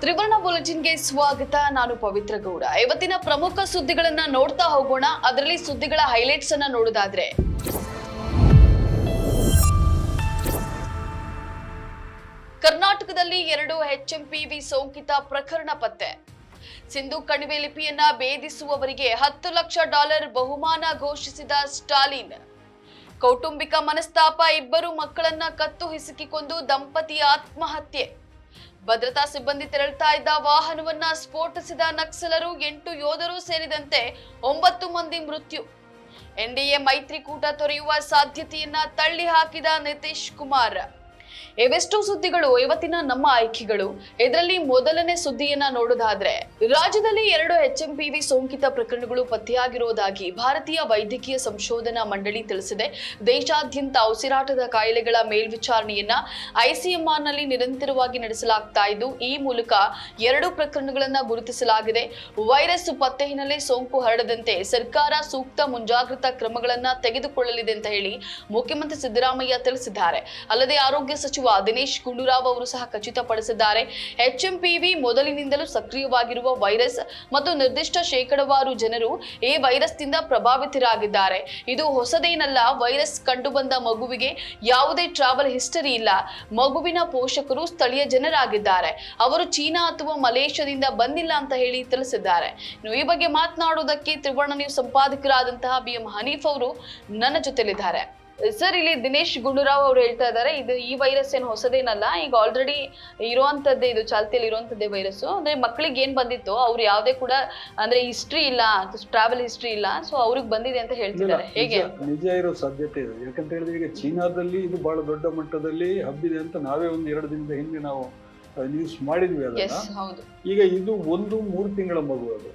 ತ್ರಿವರ್ಣ ಬುಲೆಟಿನ್ಗೆ ಸ್ವಾಗತ. ನಾನು ಪವಿತ್ರ ಗೌಡ. ಇವತ್ತಿನ ಪ್ರಮುಖ ಸುದ್ದಿಗಳನ್ನ ನೋಡ್ತಾ ಹೋಗೋಣ. ಅದರಲ್ಲಿ ಸುದ್ದಿಗಳ ಹೈಲೈಟ್ಸ್ ಅನ್ನ ನೋಡೋದಾದ್ರೆ. ಕರ್ನಾಟಕದಲ್ಲಿ ಎರಡು ಎಚ್ಎಂಪಿವಿ ಸೋಂಕಿತ ಪ್ರಕರಣ ಪತ್ತೆ. ಸಿಂಧು ಕಣಿವೆ ಲಿಪಿಯನ್ನ ಭೇದಿಸುವವರಿಗೆ ಹತ್ತು ಲಕ್ಷ ಡಾಲರ್ ಬಹುಮಾನ ಘೋಷಿಸಿದ ಸ್ಟಾಲಿನ್. ಕೌಟುಂಬಿಕ ಮನಸ್ತಾಪ ಇಬ್ಬರು ಮಕ್ಕಳನ್ನ ಕತ್ತು ಹಿಸುಕಿಕೊಂಡು ದಂಪತಿ ಆತ್ಮಹತ್ಯೆ. ಭದ್ರತಾ ಸಿಬ್ಬಂದಿ ತೆರಳುತ್ತಾ ಇದ್ದ ವಾಹನವನ್ನ ಸ್ಫೋಟಿಸಿದ ನಕ್ಸಲರು ಎಂಟು ಯೋಧರು ಸೇರಿದಂತೆ ಒಂಬತ್ತು ಮಂದಿ ಮೃತ್ಯು. ಎನ್ಡಿಎ ಮೈತ್ರಿಕೂಟ ತೊರೆಯುವ ಸಾಧ್ಯತೆಯನ್ನ ತಳ್ಳಿ ಹಾಕಿದ ನಿತೀಶ್ ಕುಮಾರ್. ಇವೆಷ್ಟು ಸುದ್ದಿಗಳು, ಇವತ್ತಿನ ನಮ್ಮ ಆಯ್ಕೆಗಳು. ಇದರಲ್ಲಿ ಮೊದಲನೇ ಸುದ್ದಿಯನ್ನ ನೋಡೋದಾದ್ರೆ, ರಾಜ್ಯದಲ್ಲಿ ಎರಡು ಎಚ್ಎಂಪಿವಿ ಸೋಂಕಿತ ಪ್ರಕರಣಗಳು ಪತ್ತೆಯಾಗಿರುವುದಾಗಿ ಭಾರತೀಯ ವೈದ್ಯಕೀಯ ಸಂಶೋಧನಾ ಮಂಡಳಿ ತಿಳಿಸಿದೆ. ದೇಶಾದ್ಯಂತ ಉಸಿರಾಟದ ಕಾಯಿಲೆಗಳ ಮೇಲ್ವಿಚಾರಣೆಯನ್ನ ಐಸಿಎಂಆರ್ನಲ್ಲಿ ನಿರಂತರವಾಗಿ ನಡೆಸಲಾಗ್ತಾ ಇದ್ದು, ಈ ಮೂಲಕ ಎರಡು ಪ್ರಕರಣಗಳನ್ನ ಗುರುತಿಸಲಾಗಿದೆ. ವೈರಸ್ ಪತ್ತೆ ಹಿನ್ನೆಲೆ ಸೋಂಕು ಹರಡದಂತೆ ಸರ್ಕಾರ ಸೂಕ್ತ ಮುಂಜಾಗ್ರತಾ ಕ್ರಮಗಳನ್ನ ತೆಗೆದುಕೊಳ್ಳಲಿದೆ ಅಂತ ಹೇಳಿ ಮುಖ್ಯಮಂತ್ರಿ ಸಿದ್ದರಾಮಯ್ಯ ತಿಳಿಸಿದ್ದಾರೆ. ಅಲ್ಲದೆ ಆರೋಗ್ಯ ಸಚಿವ ದಿನೇಶ್ ಗುಂಡೂರಾವ್ ಅವರು ಸಹ ಖಚಿತಪಡಿಸಿದ್ದಾರೆ. ಎಚ್ಎಂಪಿವಿ ಮೊದಲಿನಿಂದಲೂ ಸಕ್ರಿಯವಾಗಿರುವ ವೈರಸ್ ಮತ್ತು ನಿರ್ದಿಷ್ಟ ಶೇಕಡವಾರು ಜನರು ಈ ವೈರಸ್ನಿಂದ ಪ್ರಭಾವಿತರಾಗಿದ್ದಾರೆ. ಇದು ಹೊಸದೇನಲ್ಲ, ವೈರಸ್ ಕಂಡುಬಂದ ಮಗುವಿಗೆ ಯಾವುದೇ ಟ್ರಾವೆಲ್ ಹಿಸ್ಟರಿ ಇಲ್ಲ. ಮಗುವಿನ ಪೋಷಕರು ಸ್ಥಳೀಯ ಜನರಾಗಿದ್ದಾರೆ. ಅವರು ಚೀನಾ ಅಥವಾ ಮಲೇಷ್ಯಾದಿಂದ ಬಂದಿಲ್ಲ ಅಂತ ಹೇಳಿ ತಿಳಿಸಿದ್ದಾರೆ. ಈ ಬಗ್ಗೆ ಮಾತನಾಡುವುದಕ್ಕೆ ತ್ರಿವರ್ಣ ನ್ಯೂಸ್ ಸಂಪಾದಕರಾದಂತಹ ಬಿ ಎಂ ಹನೀಫ್ ಅವರು ನನ್ನ ಜೊತೆಲಿದ್ದಾರೆ. ಸರ್ ಇಲ್ಲಿ ದಿನೇಶ್ ಗುಂಡೂರಾವ್ ಅವರು ಹೇಳ್ತಾ ಇದ್ದಾರೆ ಇದು ಈ ವೈರಸ್ ಏನು ಹೊಸದೇನಲ್ಲ ಈಗ ಆಲ್ರೆಡಿ ಇರುವಂತದ್ದೇ ಇದು ಚಾಲ್ತಿಯಲ್ಲಿ ಇರುವಂತದ್ದೇ ವೈರಸ್ ಅಂದ್ರೆ ಮಕ್ಕಳಿಗೆ ಏನ್ ಬಂದಿತ್ತು ಅವ್ರು ಯಾವ್ದೇ ಕೂಡ ಅಂದ್ರೆ ಹಿಸ್ಟ್ರಿ ಇಲ್ಲ ಟ್ರಾವೆಲ್ ಹಿಸ್ಟ್ರಿ ಇಲ್ಲ ಸೊ ಅವ್ರಿಗೆ ಬಂದಿದೆ ಅಂತ ಹೇಳ್ತಿದ್ದಾರೆ. ಹೇಗೆ? ನಿಜ- ನಿಜ ಇರೋ ಸಾಧ್ಯತೆ ಇದೆ. ಯಾಕಂತ ಹೇಳಿದ್ರೆ ಈಗ ಚೀನಾದಲ್ಲಿ ಇದು ಬಹಳ ದೊಡ್ಡ ಮಟ್ಟದಲ್ಲಿ ಹಬ್ಬಿದೆ ಅಂತ ನಾವೇ ಒಂದು ಎರಡು ದಿನದ ಹಿಂದೆ ನಾವು ನ್ಯೂಸ್ ಮಾಡಿದ್ವಿ ಅದನ್ನ. ಈಗ ಇದು ಒಂದು ಮೂರು ತಿಂಗಳ ಮಗು ಅದು.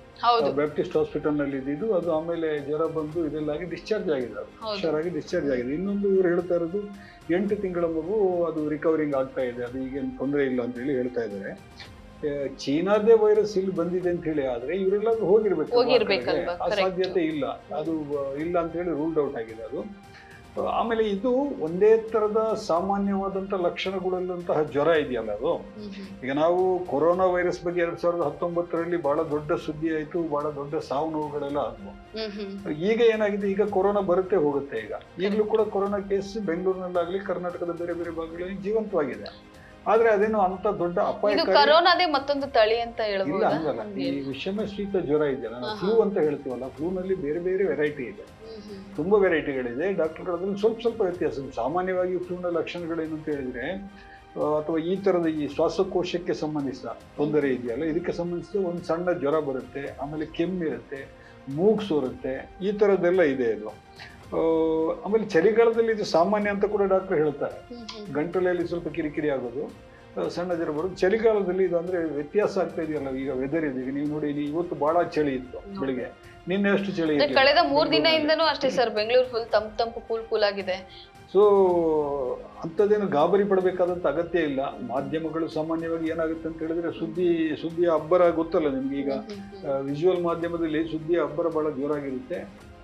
ಬ್ಯಾಪ್ಟಿಸ್ಟ್ ಹಾಸ್ಪಿಟಲ್ನಲ್ಲಿ ಇದ್ದಿದ್ದು ಅದು ಆಮೇಲೆ ಜ್ವರ ಬಂದು ಇದೆಲ್ಲಾಗಿ ಡಿಸ್ಚಾರ್ಜ್ ಆಗಿದೆ. ಹುಷಾರಾಗಿ ಡಿಸ್ಚಾರ್ಜ್ ಆಗಿದೆ. ಇನ್ನೊಂದು ಇವ್ರು ಹೇಳ್ತಾ ಇರೋದು ಎಂಟು ತಿಂಗಳ ಮಗು ಅದು ರಿಕವರಿಂಗ್ ಆಗ್ತಾ ಇದೆ. ಅದು ಈಗೇನು ತೊಂದರೆ ಇಲ್ಲ ಅಂತ ಹೇಳಿ ಹೇಳ್ತಾ ಇದ್ದಾರೆ. ಚೀನಾದೇ ವೈರಸ್ ಇಲ್ಲಿ ಬಂದಿದೆ ಅಂತ ಹೇಳಿ ಆದ್ರೆ ಇವರೆಲ್ಲ ಹೋಗಿರ್ಬೇಕು ಅಸಾಧ್ಯತೆ ಆ ಸಾಧ್ಯತೆ ಇಲ್ಲ. ಅದು ಇಲ್ಲ ಅಂತ ಹೇಳಿ ರೂಲ್ಡ್ ಔಟ್ ಆಗಿದೆ ಅದು. ಆಮೇಲೆ ಇದು ಒಂದೇ ತರದ ಸಾಮಾನ್ಯವಾದಂಥ ಲಕ್ಷಣಗಳಲ್ಲಂತಹ ಜ್ವರ ಇದೆಯಲ್ಲ ಅದು. ಈಗ ನಾವು ಕೊರೋನಾ ವೈರಸ್ ಬಗ್ಗೆ ಎರಡ್ ಸಾವಿರದ ಹತ್ತೊಂಬತ್ತರಲ್ಲಿ ಬಹಳ ದೊಡ್ಡ ಸುದ್ದಿ ಆಯ್ತು ಬಹಳ ದೊಡ್ಡ ಸಾವು ನೋವುಗಳೆಲ್ಲ ಆದ್ವು. ಈಗ ಏನಾಗಿದೆ? ಈಗ ಕೊರೋನಾ ಬರುತ್ತೆ ಹೋಗುತ್ತೆ ಈಗ. ಈಗಲೂ ಕೂಡ ಕೊರೋನಾ ಕೇಸ್ ಬೆಂಗಳೂರಿನಲ್ಲಾಗಲಿ ಕರ್ನಾಟಕದ ಬೇರೆ ಬೇರೆ ಭಾಗಗಳಲ್ಲಿ ಜೀವಂತವಾಗಿದೆ. ಆದ್ರೆ ಅದೇನು ಅಂತ ದೊಡ್ಡ ಇದು ಅಪಾಯಕಾರಿ ಕರೋನಾದೇ ಮತ್ತೊಂದು ತಳಿ ಅಂತ ಇಲ್ಲ ಹೇಳ್ಬೋದಾ ಹಂಗಲ್ಲ ಈ ವಿಷಮ ಶೀತ ಜ್ವರ ಇದೆಯಲ್ಲ ನಾವು ಫ್ಲೂ ಅಂತ ಹೇಳ್ತೀವಲ್ಲ ಫ್ಲೂ ನಲ್ಲಿ ಬೇರೆ ಬೇರೆ ವೆರೈಟಿ ಇದೆ. ತುಂಬಾ ವೆರೈಟಿಗಳಿದೆ ಡಾಕ್ಟರ್ಗಳಲ್ಲಿ ಸ್ವಲ್ಪ ಸ್ವಲ್ಪ ವ್ಯತ್ಯಾಸ ಸಾಮಾನ್ಯವಾಗಿ ಫ್ಲೂನ ಲಕ್ಷಣಗಳೇನು ಅಂತ ಹೇಳಿದ್ರೆ ಆ, ಅಥವಾ ಈ ತರದ ಈ ಶ್ವಾಸಕೋಶಕ್ಕೆ ಸಂಬಂಧಿಸಿದ ತೊಂದರೆ ಇದೆಯಲ್ಲ ಇದಕ್ಕೆ ಸಂಬಂಧಿಸಿದ ಒಂದು ಸಣ್ಣ ಜ್ವರ ಬರುತ್ತೆ ಆಮೇಲೆ ಕೆಮ್ಮಿರುತ್ತೆ ಮೂಗ್ ಸೋರುತ್ತೆ ಈ ತರದ್ದೆಲ್ಲ ಇದೆ ಇದು ಆ, ಆಮೇಲೆ ಚಳಿಗಾಲದಲ್ಲಿ ಇದು ಸಾಮಾನ್ಯ ಅಂತ ಕೂಡ ಡಾಕ್ಟರ್ ಹೇಳ್ತಾರೆ. ಗಂಟಲಲ್ಲಿ ಸ್ವಲ್ಪ ಕಿರಿಕಿರಿ ಆಗೋದು ಸಣ್ಣದಿರಬಹುದು ಬರೋದು. ಚಳಿಗಾಲದಲ್ಲಿ ಇದು ಅಂದ್ರೆ ವ್ಯತ್ಯಾಸ ಆಗ್ತಾ ಇದೆಯಲ್ಲ ಈಗ ವೆದರ್ ಇದೀವಿ ನೀವು ನೋಡಿ ಇವತ್ತು ಬಹಳ ಚಳಿ ಇತ್ತು ಬೆಳಿಗ್ಗೆ. ನಿನ್ನೆ ಅಷ್ಟು ಚಳಿ. ಕಳೆದ ಮೂರು. ದಿನದಿಂದನೂ ಅಷ್ಟೇ ಸರ್ ಬೆಂಗಳೂರು ಫುಲ್ ತಂಪು ತಂಪು ಕೂಲ್ ಕೂಲ್ ಆಗಿದೆ. ಸೊ ಅಂಥದ್ದೇನು ಗಾಬರಿ ಪಡಬೇಕಾದಂಥ ಅಗತ್ಯ ಇಲ್ಲ. ಮಾಧ್ಯಮಗಳು ಸಾಮಾನ್ಯವಾಗಿ ಏನಾಗುತ್ತೆ ಅಂತ ಹೇಳಿದ್ರೆ ಸುದ್ದಿ ಸುದ್ದಿಯ ಅಬ್ಬರ ಗೊತ್ತಲ್ಲ ನಿಮ್ಗೆ ಈಗ. ವಿಜುವಲ್ ಮಾಧ್ಯಮದಲ್ಲಿ ಸುದ್ದಿಯ ಅಬ್ಬರ ಬಹಳ ಜೋರಾಗಿರುತ್ತೆ.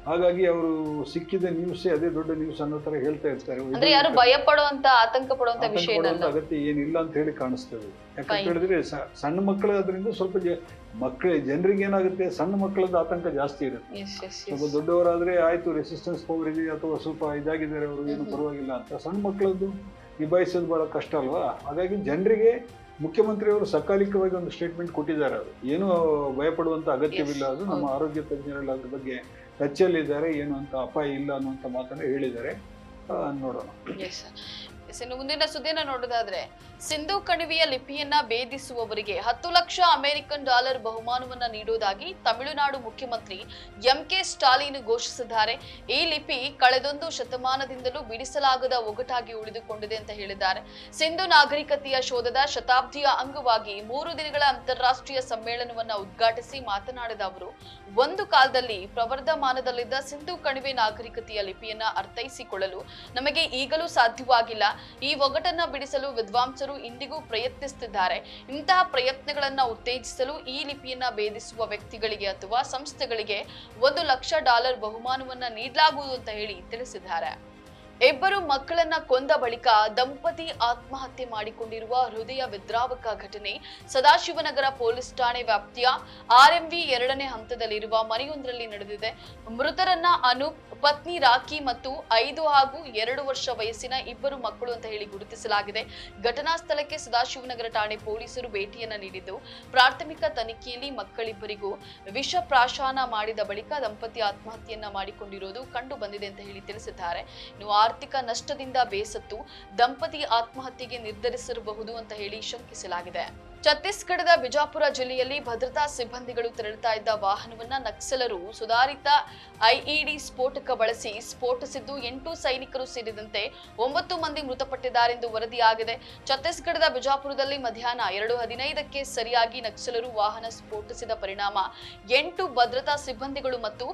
ಹಾಗಾಗಿ ಅವರು ಸಿಕ್ಕಿದ ನ್ಯೂಸ್ ಅದೇ ದೊಡ್ಡ ನ್ಯೂಸ್ ಅನ್ನೋ ತರ ಹೇಳ್ತಾ ಇರ್ತಾರೆ. ಅಂದ್ರೆ ಯಾರು ಭಯ ಪಡುವಂತ ಆತಂಕ ಪಡುವಂತ ವಿಷಯ ಅಗತ್ಯ ಏನಿಲ್ಲ ಅಂತ ಹೇಳಿ ಕಾಣಿಸ್ತದೆ. ಯಾಕಂತ ಹೇಳಿದ್ರೆ ಸಣ್ಣ ಮಕ್ಕಳು ಅದರಿಂದ ಸ್ವಲ್ಪ ಮಕ್ಕಳ ಜನರಿಗೆ ಏನಾಗುತ್ತೆ? ಸಣ್ಣ ಮಕ್ಕಳದ ಆತಂಕ ಜಾಸ್ತಿ ಇರುತ್ತೆ. ಸ್ವಲ್ಪ ದೊಡ್ಡವರಾದ್ರೆ ಆಯ್ತು ರೆಸಿಸ್ಟೆನ್ಸ್ ಪವರ್ ಇದೆ ಅಥವಾ ಸ್ವಲ್ಪ ಇದಾಗಿದ್ದಾರೆ ಅವರು ಏನು ಪರವಾಗಿಲ್ಲ ಅಂತ. ಸಣ್ಣ ಮಕ್ಕಳದ್ದು ನಿಭಾಯಿಸೋದು ಬಹಳ ಕಷ್ಟ ಅಲ್ವಾ? ಹಾಗಾಗಿ ಜನರಿಗೆ ಮುಖ್ಯಮಂತ್ರಿಯವರು ಸಕಾಲಿಕವಾಗಿ ಒಂದು ಸ್ಟೇಟ್ಮೆಂಟ್ ಕೊಟ್ಟಿದ್ದಾರೆ ಅದು. ಏನು ಭಯಪಡುವಂತ ಅಗತ್ಯವಿಲ್ಲ ಅದು. ನಮ್ಮ ಆರೋಗ್ಯ ತಜ್ಞರಲ್ಲಿ ಅದ್ರ ಬಗ್ಗೆ ಟಚ್ಚಲ್ಲಿದ್ದಾರೆ ಏನು ಅಂತ ಅಪಾಯ ಇಲ್ಲ ಅನ್ನುವಂಥ ಮಾತನ್ನು ಹೇಳಿದ್ದಾರೆ. ನೋಡೋಣ. ಮುಂದಿನ ಸುದ್ದಿನ ನೋಡೋದಾದ್ರೆ ಸಿಂಧು ಕಣಿವೆಯ ಲಿಪಿಯನ್ನ ಭೇದಿಸುವವರಿಗೆ ಹತ್ತು ಲಕ್ಷ ಅಮೆರಿಕನ್ ಡಾಲರ್ ಬಹುಮಾನವನ್ನ ನೀಡುವುದಾಗಿ ತಮಿಳುನಾಡು ಮುಖ್ಯಮಂತ್ರಿ ಎಂ ಕೆ ಸ್ಟಾಲಿನ್ ಘೋಷಿಸಿದ್ದಾರೆ. ಈ ಲಿಪಿ ಕಳೆದೊಂದು ಶತಮಾನದಿಂದಲೂ ಬಿಡಿಸಲಾಗದ ಒಗಟಾಗಿ ಉಳಿದುಕೊಂಡಿದೆ ಅಂತ ಹೇಳಿದ್ದಾರೆ. ಸಿಂಧು ನಾಗರಿಕತೆಯ ಶೋಧದ ಶತಾಬ್ದಿಯ ಅಂಗವಾಗಿ ಮೂರು ದಿನಗಳ ಅಂತಾರಾಷ್ಟ್ರೀಯ ಸಮ್ಮೇಳನವನ್ನ ಉದ್ಘಾಟಿಸಿ ಮಾತನಾಡಿದ ಅವರು, ಒಂದು ಕಾಲದಲ್ಲಿ ಪ್ರವರ್ಧಮಾನದಲ್ಲಿದ್ದ ಸಿಂಧು ಕಣಿವೆ ನಾಗರಿಕತೆಯ ಲಿಪಿಯನ್ನ ಅರ್ಥೈಸಿಕೊಳ್ಳಲು ನಮಗೆ ಈಗಲೂ ಸಾಧ್ಯವಾಗಿಲ್ಲ. ಈ ಒಗಟನ್ನ ಬಿಡಿಸಲು ವಿದ್ವಾಂಸರು ಇಂದಿಗೂ ಪ್ರಯತ್ನಿಸುತ್ತಿದ್ದಾರೆ. ಇಂತಹ ಪ್ರಯತ್ನಗಳನ್ನು ಉತ್ತೇಜಿಸಲು ಈ ಲಿಪಿಯನ್ನ ಭೇದಿಸುವ ವ್ಯಕ್ತಿಗಳಿಗೆ ಅಥವಾ ಸಂಸ್ಥೆಗಳಿಗೆ ಒಂದು ಲಕ್ಷ ಡಾಲರ್ ಬಹುಮಾನವನ್ನು ನೀಡಲಾಗುವುದು ಅಂತ ಹೇಳಿ ತಿಳಿಸಿದ್ದಾರೆ. ಇಬ್ಬರು ಮಕ್ಕಳನ್ನ ಕೊಂದ ಬಳಿಕ ದಂಪತಿ ಆತ್ಮಹತ್ಯೆ ಮಾಡಿಕೊಂಡಿರುವ ಹೃದಯ ವಿದ್ರಾವಕ ಘಟನೆ ಸದಾಶಿವನಗರ ಪೊಲೀಸ್ ಠಾಣೆ ವ್ಯಾಪ್ತಿಯ ಆರ್ಎಂವಿ ಎರಡನೇ ಹಂತದಲ್ಲಿರುವ ಮನೆಯೊಂದರಲ್ಲಿ ನಡೆದಿದೆ. ಮೃತರನ್ನ ಅನೂಪ್ ಪತ್ನಿ ರಾಖಿ ಮತ್ತು ಐದು ಹಾಗೂ ಎರಡು ವರ್ಷ ವಯಸ್ಸಿನ ಇಬ್ಬರು ಮಕ್ಕಳು ಅಂತ ಹೇಳಿ ಗುರುತಿಸಲಾಗಿದೆ. ಘಟನಾ ಸ್ಥಳಕ್ಕೆ ಸದಾಶಿವನಗರ ಠಾಣೆ ಪೊಲೀಸರು ಭೇಟಿಯನ್ನ ನೀಡಿದ್ದು, ಪ್ರಾಥಮಿಕ ತನಿಖೆಯಲ್ಲಿ ಮಕ್ಕಳಿಬ್ಬರಿಗೂ ವಿಷ ಪ್ರಾಶಾನ ಮಾಡಿದ ಬಳಿಕ ದಂಪತಿ ಆತ್ಮಹತ್ಯೆಯನ್ನ ಮಾಡಿಕೊಂಡಿರೋದು ಕಂಡು ಬಂದಿದೆ ಅಂತ ಹೇಳಿ ತಿಳಿಸಿದ್ದಾರೆ. ಇನ್ನು ಆರ್ಥಿಕ ನಷ್ಟದಿಂದ ಬೇಸತ್ತು ದಂಪತಿ ಆತ್ಮಹತ್ಯೆಗೆ ನಿರ್ಧರಿಸಿರಬಹುದು ಅಂತ ಹೇಳಿ ಶಂಕಿಸಲಾಗಿದೆ. ಛತ್ತೀಸ್ಗಢದ ಬಿಜಾಪುರ ಜಿಲ್ಲೆಯಲ್ಲಿ ಭದ್ರತಾ ಸಿಬ್ಬಂದಿಗಳು ತೆರಳುತ್ತಾ ಇದ್ದ ವಾಹನವನ್ನ ನಕ್ಸಲರು ಸುಧಾರಿತ ಐಇಡಿ ಸ್ಫೋಟಕ ಬಳಸಿ ಸ್ಫೋಟಿಸಿದ್ದು ಎಂಟು ಸೈನಿಕರು ಸೇರಿದಂತೆ ಒಂಬತ್ತು ಮಂದಿ ಮೃತಪಟ್ಟಿದ್ದಾರೆಂದು ವರದಿಯಾಗಿದೆ. ಛತ್ತೀಸ್ಗಢದ ಬಿಜಾಪುರದಲ್ಲಿ ಮಧ್ಯಾಹ್ನ ಎರಡು ಹದಿನೈದಕ್ಕೆ ಸರಿಯಾಗಿ ನಕ್ಸಲರು ವಾಹನ ಸ್ಫೋಟಿಸಿದ ಪರಿಣಾಮ ಎಂಟು ಭದ್ರತಾ ಸಿಬ್ಬಂದಿಗಳು ಮತ್ತು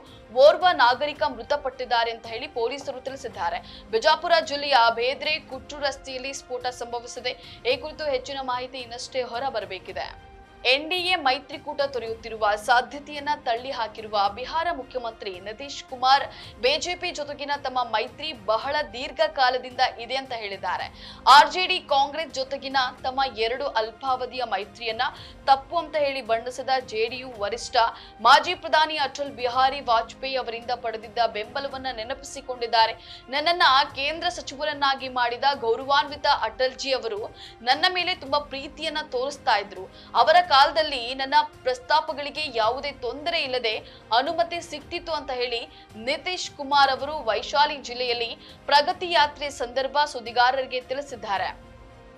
ಓರ್ವ ನಾಗರಿಕ ಮೃತಪಟ್ಟಿದ್ದಾರೆ ಅಂತ ಹೇಳಿ ಪೊಲೀಸರು ತಿಳಿಸಿದ್ದಾರೆ. ಬಿಜಾಪುರ ಜಿಲ್ಲೆಯ ಬೇದ್ರೆ ಕುಟ್ಟು ರಸ್ತೆಯಲ್ಲಿ ಸ್ಫೋಟ ಸಂಭವಿಸಿದೆ. ಈ ಕುರಿತು ಹೆಚ್ಚಿನ ಮಾಹಿತಿ ಇನ್ನಷ್ಟೇ ಹೊರ ಬರಬೇಕಿದೆ. ಎನ್ಡಿಎ ಮೈತ್ರಿಕೂಟ ತೊರೆಯುತ್ತಿರುವ ಸಾಧ್ಯತೆಯನ್ನ ತಳ್ಳಿ ಹಾಕಿರುವ ಬಿಹಾರ ಮುಖ್ಯಮಂತ್ರಿ ನಿತೀಶ್ ಕುಮಾರ್ ಬಿಜೆಪಿ ಜೊತೆಗಿನ ತಮ್ಮ ಮೈತ್ರಿ ಬಹಳ ದೀರ್ಘಕಾಲದಿಂದ ಇದೆ ಅಂತ ಹೇಳಿದ್ದಾರೆ. ಆರ್ಜೆಡಿ ಕಾಂಗ್ರೆಸ್ ಜೊತೆಗಿನ ತಮ್ಮ ಎರಡು ಅಲ್ಪಾವಧಿಯ ಮೈತ್ರಿಯನ್ನ ತಪ್ಪು ಅಂತ ಹೇಳಿ ಬಣ್ಣಿಸಿದ ಜೆಡಿಯು ವರಿಷ್ಠ ಮಾಜಿ ಪ್ರಧಾನಿ ಅಟಲ್ ಬಿಹಾರಿ ವಾಜಪೇಯಿ ಅವರಿಂದ ಪಡೆದಿದ್ದ ಬೆಂಬಲವನ್ನ ನೆನಪಿಸಿಕೊಂಡಿದ್ದಾರೆ. ನನ್ನನ್ನ ಕೇಂದ್ರ ಸಚಿವರನ್ನಾಗಿ ಮಾಡಿದ ಗೌರವಾನ್ವಿತ ಅಟಲ್ಜಿ ಅವರು ನನ್ನ ಮೇಲೆ ತುಂಬಾ ಪ್ರೀತಿಯನ್ನ ತೋರಿಸ್ತಾ ಇದ್ರು. ಅವರ ಕಾಲದಲ್ಲಿ ನನ್ನ ಪ್ರಸ್ತಾಪಗಳಿಗೆ ಯಾವುದೇ ತೊಂದರೆ ಇಲ್ಲದೆ ಅನುಮತಿ ಸಿಕ್ತಿತ್ತು ಅಂತ ಹೇಳಿ ನಿತೀಶ್ ಕುಮಾರ್ ಅವರು ವೈಶಾಲಿ ಜಿಲ್ಲೆಯಲ್ಲಿ ಪ್ರಗತಿ ಯಾತ್ರೆ ಸಂದರ್ಭ ಸುದ್ದಿಗಾರರಿಗೆ ತಿಳಿಸಿದ್ದಾರೆ.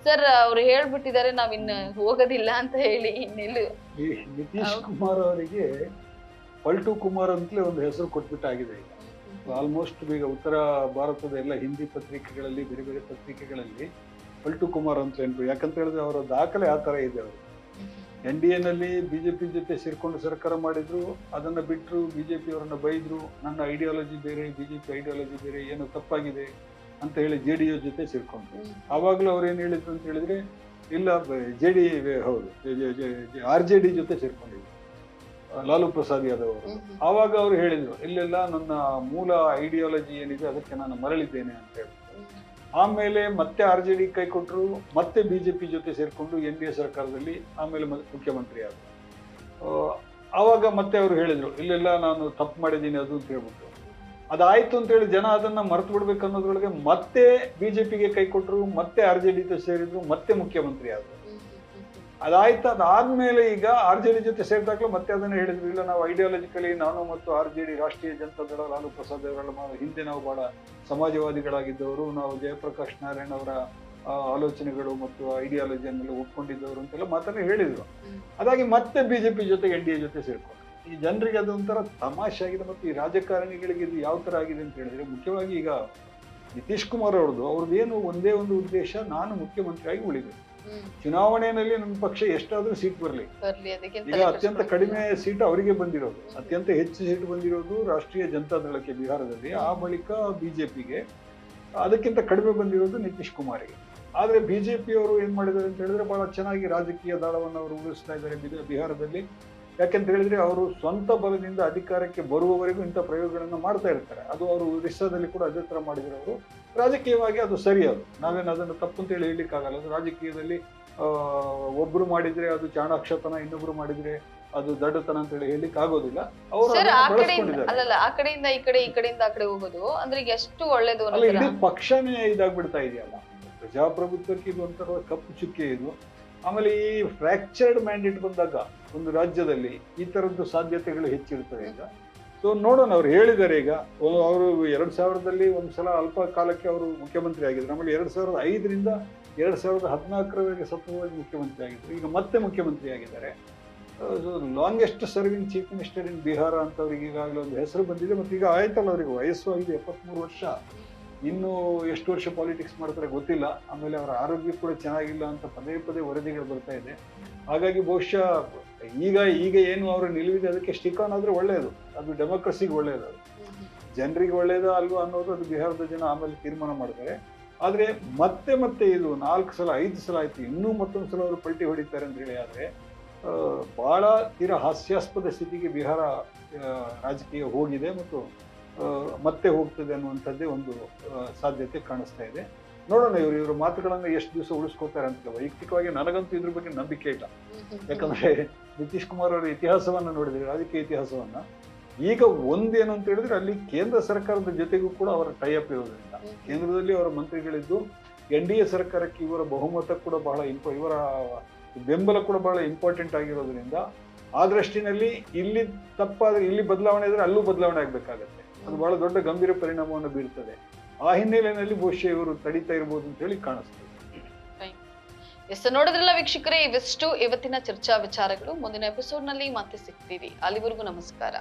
ಸರ್ ಅವ್ರು ಹೇಳ್ಬಿಟ್ಟಿದ್ದಾರೆ ನಾವಿನ್ನ ಹೋಗೋದಿಲ್ಲ ಅಂತ ಹೇಳಿ ಇನ್ನೆಲ್ಲ. ನಿತೀಶ್. ಕುಮಾರ್ ಅವರಿಗೆ ಪಲ್ಟು ಕುಮಾರ್ ಅಂತಲೇ ಒಂದು ಹೆಸರು ಕೊಟ್ಬಿಟ್ಟಾಗಿದೆ ಈಗ. ಆಲ್ಮೋಸ್ಟ್ ಈಗ ಉತ್ತರ ಭಾರತದ ಎಲ್ಲ ಹಿಂದಿ ಪತ್ರಿಕೆಗಳಲ್ಲಿ ಬೇರೆ ಬೇರೆ ಪತ್ರಿಕೆಗಳಲ್ಲಿ ಪಲ್ಟು ಕುಮಾರ್ ಅಂತ ನೆನಪು ಯಾಕಂತ ಹೇಳಿದ್ರೆ ಅವರ ದಾಖಲೆ ಆ ಥರ ಇದೆ ಅವರು ಎನ್ ಡಿ ಎನಲ್ಲಿ ಬಿಜೆಪಿ ಜೊತೆ ಸೇರಿಕೊಂಡು ಸರ್ಕಾರ ಮಾಡಿದ್ರು ಅದನ್ನು ಬಿಟ್ಟರು ಬಿಜೆಪಿ ಅವರನ್ನ ಬೈದರು ನನ್ನ ಐಡಿಯಾಲಜಿ ಬೇರೆ ಬಿಜೆಪಿ ಐಡಿಯಾಲಜಿ ಬೇರೆ ಏನು ತಪ್ಪಾಗಿದೆ ಅಂತ ಹೇಳಿ ಜೆ ಡಿ ಯು ಜೊತೆ ಸೇರಿಕೊಂಡ್ರು. ಆವಾಗಲೂ ಅವ್ರು ಏನು ಹೇಳಿದ್ರು ಅಂತ ಹೇಳಿದ್ರೆ ಇಲ್ಲ ಜೆ ಡಿ ಹೌದು ಆರ್ ಜೆ ಡಿ ಜೊತೆ ಸೇರ್ಕೊಂಡಿದ್ರು ಲಾಲು ಪ್ರಸಾದ್ ಯಾದವ್ ಅವರು. ಆವಾಗ ಅವರು ಹೇಳಿದ್ರು ಇಲ್ಲೆಲ್ಲ ನನ್ನ ಮೂಲ ಐಡಿಯಾಲಜಿ ಏನಿದೆ ಅದಕ್ಕೆ ನಾನು ಮರಳಿದ್ದೇನೆ ಅಂತ ಹೇಳಿ. ಆಮೇಲೆ ಮತ್ತೆ ಆರ್ ಜೆ ಡಿ ಕೈ ಕೊಟ್ಟರು, ಮತ್ತೆ ಪಿ ಜೊತೆ ಸೇರಿಕೊಂಡು ಎನ್ ಡಿ ಎ ಸರ್ಕಾರದಲ್ಲಿ ಆಮೇಲೆ ಮುಖ್ಯಮಂತ್ರಿ ಆದರು. ಆವಾಗ ಮತ್ತೆ ಅವರು ಹೇಳಿದರು, ಇಲ್ಲೆಲ್ಲ ನಾನು ತಪ್ಪು ಮಾಡಿದ್ದೀನಿ ಅದು ಅಂತ ಹೇಳ್ಬಿಟ್ಟು. ಅದಾಯಿತು ಅಂತೇಳಿ ಜನ ಅದನ್ನ ಮರೆತು ಬಿಡ್ಬೇಕು ಅನ್ನೋದ್ರೊಳಗೆ ಮತ್ತೆ ಪಿಗೆ ಕೈ ಕೊಟ್ಟರು ಮತ್ತೆ ಆರ್ ಜೆ ಡಿ ಸೇರಿದ್ರು, ಮತ್ತೆ ಮುಖ್ಯಮಂತ್ರಿ ಆದರು. ಅದಾಯ್ತು ಅದಾದ್ಮೇಲೆ ಈಗ ಆರ್ ಜೆ ಡಿ ಜೊತೆ ಸೇರಿದಾಗಲೂ ಮತ್ತೆ ಅದನ್ನ ಹೇಳಿದ್ರು ಇಲ್ಲ ನಾವು ಐಡಿಯಾಲಜಿಕಲಿ ನಾನು ಮತ್ತು ಆರ್ ಜೆ ಡಿ ರಾಷ್ಟ್ರೀಯ ಜನತಾ ದಳ ಲಾಲು ಪ್ರಸಾದ್ ಅವರ ಹಿಂದೆ ನಾವು ಬಹಳ ಸಮಾಜವಾದಿಗಳಾಗಿದ್ದವರು ನಾವು ಜಯಪ್ರಕಾಶ್ ನಾರಾಯಣ್ ಅವರ ಆಲೋಚನೆಗಳು ಮತ್ತು ಐಡಿಯಾಲಜಿಯನ್ನೆಲ್ಲ ಒಪ್ಕೊಂಡಿದ್ದವರು ಅಂತೆಲ್ಲ ಮಾತನ್ನ ಹೇಳಿದ್ರು. ಅದಾಗಿ ಮತ್ತೆ ಬಿಜೆಪಿ ಜೊತೆ ಎನ್ ಡಿ ಎ ಜೊತೆ ಸೇರ್ಕೊಂಡು ಈ ಜನರಿಗೆ ಅದೊಂಥರ ತಮಾಷೆ ಆಗಿದೆ ಮತ್ತು ಈ ರಾಜಕಾರಣಿಗಳಿಗೆ ಇದು ಯಾವ ಥರ ಆಗಿದೆ ಅಂತ ಹೇಳಿದ್ರೆ ಮುಖ್ಯವಾಗಿ ಈಗ ನಿತೀಶ್ ಕುಮಾರ್ ಅವ್ರದ್ದು ಅವ್ರದ್ದು ಏನು ಒಂದೇ ಒಂದು ಉದ್ದೇಶ ನಾನು ಮುಖ್ಯಮಂತ್ರಿಯಾಗಿ ಉಳಿಬೇಕು ಚುನಾವಣೆಯಲ್ಲಿ ನಮ್ಮ ಪಕ್ಷ ಎಷ್ಟಾದ್ರೂ ಸೀಟ್ ಬರಲಿ. ಈಗ ಅತ್ಯಂತ ಕಡಿಮೆ ಸೀಟ್ ಅವರಿಗೆ ಬಂದಿರೋದು. ಅತ್ಯಂತ ಹೆಚ್ಚು ಸೀಟ್ ಬಂದಿರೋದು ರಾಷ್ಟ್ರೀಯ ಜನತಾ ದಳಕ್ಕೆ ಬಿಹಾರದಲ್ಲಿ. ಆ ಬಳಿಕ ಬಿಜೆಪಿಗೆ. ಅದಕ್ಕಿಂತ ಕಡಿಮೆ ಬಂದಿರೋದು ನಿತೀಶ್ ಕುಮಾರ್ಗೆ. ಆದ್ರೆ ಬಿಜೆಪಿ ಅವರು ಏನ್ ಮಾಡಿದ್ದಾರೆ ಅಂತ ಹೇಳಿದ್ರೆ ಬಹಳ ಚೆನ್ನಾಗಿ ರಾಜಕೀಯ ದಾಳವನ್ನು ಅವರು ಉಳಿಸ್ತಾ ಇದ್ದಾರೆ ಬಿಹಾರದಲ್ಲಿ. ಯಾಕೆಂತ ಹೇಳಿದ್ರೆ ಅವರು ಸ್ವಂತ ಬಲದಿಂದ ಅಧಿಕಾರಕ್ಕೆ ಬರುವವರೆಗೂ ಇಂಥ ಪ್ರಯೋಗಗಳನ್ನು ಮಾಡ್ತಾ ಇರ್ತಾರೆ. ಅದು ಅವರು ಒರಿಸ್ಸಾದಲ್ಲಿ ಕೂಡ ಅದೇ ತರ ಮಾಡಿದ್ರು ಅವರು. ರಾಜಕೀಯವಾಗಿ ಅದು ಸರಿ ಅದು. ನಾವೇನು ಅದನ್ನು ತಪ್ಪು ಅಂತ ಹೇಳಿ ಹೇಳಲಿಕ್ಕಾಗಲ್ಲ. ಅದು ರಾಜಕೀಯದಲ್ಲಿ ಒಬ್ಬರು ಒಬ್ರು ಮಾಡಿದ್ರೆ ಅದು ಚಾಣಾಕ್ಷತನ ಇನ್ನೊಬ್ರು ಮಾಡಿದ್ರೆ ಅದು ದಡ್ಡತನ ಅಂತ ಹೇಳಿ ಹೇಳಲಿಕ್ಕೆ ಆಗೋದಿಲ್ಲ ಅವರು ಸರ್ ಆ ಕಡೆಯಿಂದ ಅಲ್ಲಲ್ಲ ಆ ಕಡೆಯಿಂದ ಈ ಕಡೆ ಈ ಕಡೆಯಿಂದ ಆ ಕಡೆ ಹೋಗೋದು ಅಂದ್ರೆ ಎಷ್ಟು ಒಳ್ಳೇದು ಇಡೀ ಪಕ್ಷನೇ ಇದಾಗ್ಬಿಡ್ತಾ ಇದೆಯಲ್ಲ. ಪ್ರಜಾಪ್ರಭುತ್ವಕ್ಕೆ ಇದು ಒಂಥರ ಕಪ್ಪು ಚುಕ್ಕೆ ಇದು. ಆಮೇಲೆ ಈ ಫ್ರಾಕ್ಚರ್ಡ್ ಮ್ಯಾಂಡೇಟ್ ಬಂದಾಗ ಒಂದು ರಾಜ್ಯದಲ್ಲಿ ಈ ತರದ್ದು ಸಾಧ್ಯತೆಗಳು ಹೆಚ್ಚಿರ್ತವೆ ಈಗ. ಸೊ ನೋಡೋಣ, ಅವ್ರು ಹೇಳಿದ್ದಾರೆ ಈಗ. ಅವರು ಎರಡು ಸಾವಿರದಲ್ಲಿ ಒಂದ್ಸಲ ಅಲ್ಪ ಕಾಲಕ್ಕೆ ಅವರು ಮುಖ್ಯಮಂತ್ರಿ ಆಗಿದ್ರು. ಆಮೇಲೆ ಎರಡು ಸಾವಿರದ ಐದರಿಂದ ಎರಡು ಸಾವಿರದ ಹದಿನಾಲ್ಕರವರೆಗೆ ಸತತವಾಗಿ ಮುಖ್ಯಮಂತ್ರಿ ಆಗಿದ್ರು. ಈಗ ಮತ್ತೆ ಮುಖ್ಯಮಂತ್ರಿ ಆಗಿದ್ದಾರೆ. Longest serving chief minister in Bihar ಅಂತ ಅವ್ರಿಗೆ ಈಗಾಗಲೇ ಒಂದು ಹೆಸರು ಬಂದಿದೆ. ಮತ್ತು ಈಗ ಆಯ್ತಲ್ಲ ಅವರಿಗೆ ವಯಸ್ಸು ಆಗಿದೆ ಎಪ್ಪತ್ತ್ಮೂರು ವರ್ಷ. ಇನ್ನೂ ಎಷ್ಟು ವರ್ಷ ಪಾಲಿಟಿಕ್ಸ್ ಮಾಡ್ತಾರೆ ಗೊತ್ತಿಲ್ಲ. ಆಮೇಲೆ ಅವರ ಆರೋಗ್ಯ ಕೂಡ ಚೆನ್ನಾಗಿಲ್ಲ ಅಂತ ಪದೇ ಪದೇ ವರದಿಗಳು ಬರ್ತಾ ಇದೆ. ಹಾಗಾಗಿ ಬಹುಶಃ ಈಗ ಈಗ ಏನು ಅವರು ನಿಲುವಿದೆ, ಅದಕ್ಕೆ ಸ್ಟಿಕ್ ಆನ್ ಆದ್ರೆ ಒಳ್ಳೆಯದು ಅದು ಡೆಮೋಕ್ರಸಿಗೆ ಒಳ್ಳೆಯದು ಅದು. ಜನರಿಗೆ ಒಳ್ಳೆಯದಾ ಅಲ್ವಾ ಅನ್ನೋದು ಅದು ಬಿಹಾರದ ಜನ ಆಮೇಲೆ ತೀರ್ಮಾನ ಮಾಡ್ತಾರೆ. ಆದರೆ ಮತ್ತೆ ಮತ್ತೆ ಇದು ನಾಲ್ಕು ಸಲ, ಐದು ಸಲ ಆಯ್ತು, ಇನ್ನೂ ಮತ್ತೊಂದು ಸಲ ಅವರು ಪಲ್ಟಿ ಹೊಡಿತಾರೆ ಅಂತ ಹೇಳಿ ಆದರೆ ಭಾಳ ತೀರಾ ಹಾಸ್ಯಾಸ್ಪದ ಸ್ಥಿತಿಗೆ ಬಿಹಾರ ರಾಜಕೀಯ ಹೋಗಿದೆ ಮತ್ತು ಮತ್ತೆ ಹೋಗ್ತದೆ ಅನ್ನುವಂಥದ್ದೇ ಒಂದು ಸಾಧ್ಯತೆ ಕಾಣಿಸ್ತಾ ಇದೆ. ನೋಡೋಣ ಇವರು ಇವ್ರ ಮಾತುಗಳನ್ನು ಎಷ್ಟು ದಿವಸ ಉಳಿಸ್ಕೊತಾರೆ ಅಂತ ವೈಯಕ್ತಿಕವಾಗಿ ನನಗಂತೂ ಇದ್ರ ಬಗ್ಗೆ ನಂಬಿಕೆ ಇಲ್ಲ. ಯಾಕಂದ್ರೆ ನಿತೀಶ್ ಕುಮಾರ್ ಅವರ ಇತಿಹಾಸವನ್ನ ನೋಡಿದ್ರೆ ರಾಜಕೀಯ ಇತಿಹಾಸವನ್ನ ಈಗ ಒಂದೇನು ಅಂತ ಹೇಳಿದ್ರೆ ಅಲ್ಲಿ ಕೇಂದ್ರ ಸರ್ಕಾರದ ಜೊತೆಗೂ ಕೂಡ ಅವರ ಟೈಅಪ್ ಇರೋದ್ರಿಂದ. ಕೇಂದ್ರದಲ್ಲಿ ಅವರ ಮಂತ್ರಿಗಳಿದ್ದು ಎನ್ ಡಿ ಎ ಸರ್ಕಾರಕ್ಕೆ ಇವರ ಬಹುಮತ ಕೂಡ ಬಹಳ ಇಂಪ ಇವರ ಬೆಂಬಲ ಕೂಡ ಬಹಳ ಇಂಪಾರ್ಟೆಂಟ್ ಆಗಿರೋದ್ರಿಂದ ಆ ದೃಷ್ಟಿನಲ್ಲಿ ಇಲ್ಲಿ ತಪ್ಪಾದ್ರೆ ಇಲ್ಲಿ ಬದಲಾವಣೆ ಇದ್ರೆ ಅಲ್ಲೂ ಬದಲಾವಣೆ ಆಗಬೇಕಾಗತ್ತೆ. ಅದು ಬಹಳ ದೊಡ್ಡ ಗಂಭೀರ ಪರಿಣಾಮವನ್ನು ಬೀರ್ತದೆ. ಆ ಹಿನ್ನೆಲೆಯಲ್ಲಿ ಬಹುಶಃ ಇವರು ತಡೀತಾ ಇರಬಹುದು ಅಂತ ಹೇಳಿ ಕಾಣಿಸ್ತದೆ. ಎಸ್, ನೋಡಿದ್ರಲ್ಲ ವೀಕ್ಷಕರೇ, ಇವೆಷ್ಟು ಇವತ್ತಿನ ಚರ್ಚಾ ವಿಚಾರಗಳು. ಮುಂದಿನ ಎಪಿಸೋಡ್ನಲ್ಲಿ ಮತ್ತೆ ಸಿಗ್ತೀವಿ. ಅಲ್ಲಿವರೆಗೂ ನಮಸ್ಕಾರ.